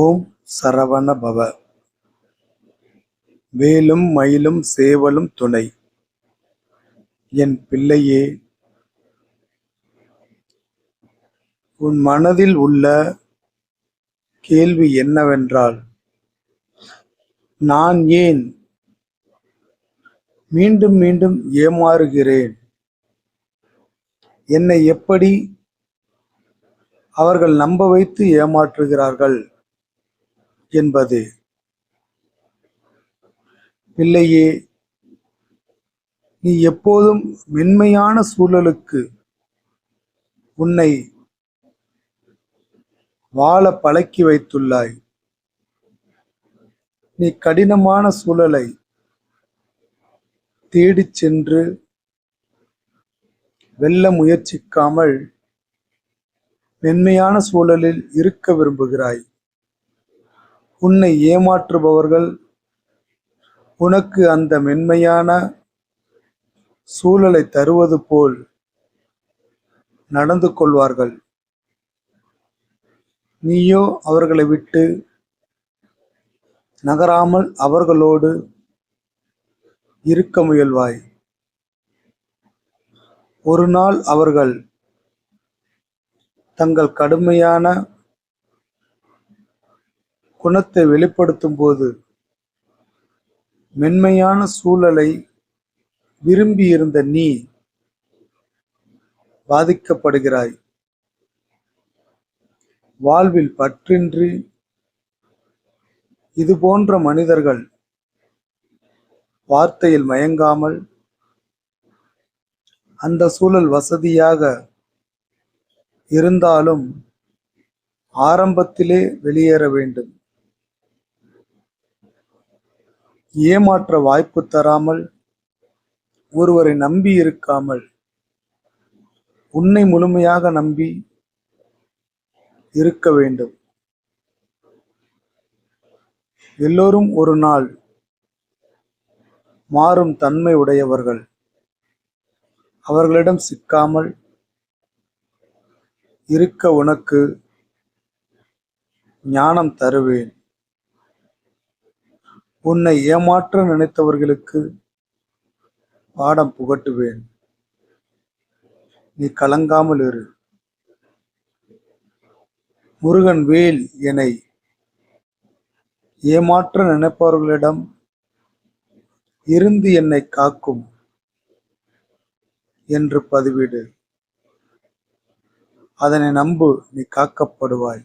ஓம் சரவண பவ வேலும் மயிலும் சேவலும் துணை. என் பிள்ளையே உன் மனதில் உள்ள கேள்வி என்னவென்றால் நான் ஏன் மீண்டும் மீண்டும் ஏமாறுகிறேன்? என்னை எப்படி அவர்கள் நம்ப வைத்து ஏமாற்றுகிறார்கள்? என்பது. பிள்ளையே நீ எப்போதும் மென்மையான சூழலுக்கு உன்னை வாழ பழக்கி வைத்துள்ளாய். நீ கடினமான சூழலை தேடிச் சென்று வெல்ல முயற்சிக்காமல் மென்மையான சூழலில் இருக்க விரும்புகிறாய். உன்னை ஏமாற்றுபவர்கள் உனக்கு அந்த மென்மையான சூழலை தருவது போல் நடந்து கொள்வார்கள். நீயோ அவர்களை விட்டு நகராமல் அவர்களோடு இருக்க முயல்வாய். ஒரு நாள் அவர்கள் தங்கள் கடுமையான குணத்தை வெளிப்படுத்தும் போது மென்மையான சூழலை விரும்பியிருந்த நீ பாதிக்கப்படுகிறாய். வாழ்வில் பற்றின்றி இது போன்ற மனிதர்கள் வார்த்தையில் மயங்காமல் அந்த சூழல் வசதியாக இருந்தாலும் ஆரம்பத்திலே வெளியேற வேண்டும். ஏமாற்ற வாய்ப்பு தராமல் ஒருவரை நம்பி இருக்காமல் உன்னை முழுமையாக நம்பி இருக்க வேண்டும். எல்லோரும் ஒரு நாள் மாறும் தன்மை உடையவர்கள். அவர்களிடம் சிக்காமல் இருக்க உனக்கு ஞானம் தருவேன். உன்னை ஏமாற்ற நினைத்தவர்களுக்கு பாடம் புகட்டுவேன். நீ கலங்காமல் இரு. முருகன் வேல் என்னை ஏமாற்ற நினைப்பவர்களிடம் இருந்து என்னை காக்கும் என்று பதிவிடு. அதனை நம்பு நீ காக்கப்படுவாய்.